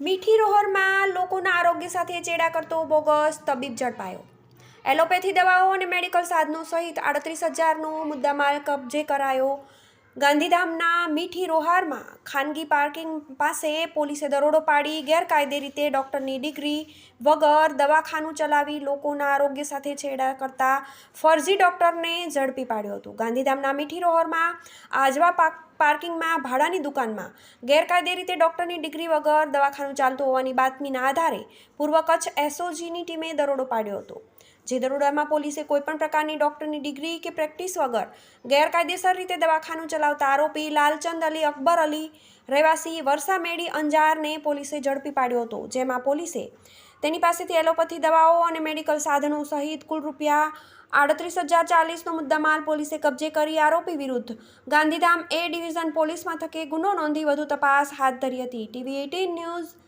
મીઠી રોહરમાં લોકોના આરોગ્ય સાથે ચેડા કરતો બોગસ તબીબ ઝડપાયો. એલોપેથી દવાઓ અને મેડિકલ સાધનો સહિત આડત્રીસ હજારનો મુદ્દામાલ કબજે કરાયો. ગાંધીધામના મીઠી રોહારમાં ખાનગી પાર્કિંગ પાસે પોલીસે દરોડો પાડી, ગેરકાયદે રીતે ડૉક્ટરની ડિગ્રી વગર દવાખાનું ચલાવી લોકોના આરોગ્ય સાથે છેડા કરતા ફરજી ડૉક્ટરને ઝડપી પાડ્યો હતો. ગાંધીધામના મીઠી રોહરમાં આજવા પાક, પાર્કિંગમાં ભાડાની દુકાનમાં ગેરકાયદે રીતે ડૉક્ટરની ડિગ્રી વગર દવાખાનું ચાલતું હોવાની બાતમીના આધારે પૂર્વ કચ્છ એસઓજીની ટીમે દરોડો પાડ્યો હતો. જે દરોડામાં પોલીસે કોઈપણ પ્રકારની ડૉક્ટરની ડિગ્રી કે પ્રેક્ટિસ વગર ગેરકાયદેસર રીતે દવાખાનું ચલાવતા આરોપી લાલચંદ અલી અકબર અલી, રહેવાસી વરસામેડી અંજારને પોલીસે ઝડપી પાડ્યો હતો, જેમાં પોલીસે તેની પાસેથી એલોપેથી દવાઓ અને મેડિકલ સાધનો સહિત કુલ રૂપિયા આડત્રીસ હજાર ચાલીસનો મુદ્દામાલ પોલીસે કબજે કરી આરોપી વિરુદ્ધ ગાંધીધામ એ ડિવિઝન પોલીસ મથકે ગુનો નોંધી વધુ તપાસ હાથ ધરી હતી. TV eighteen news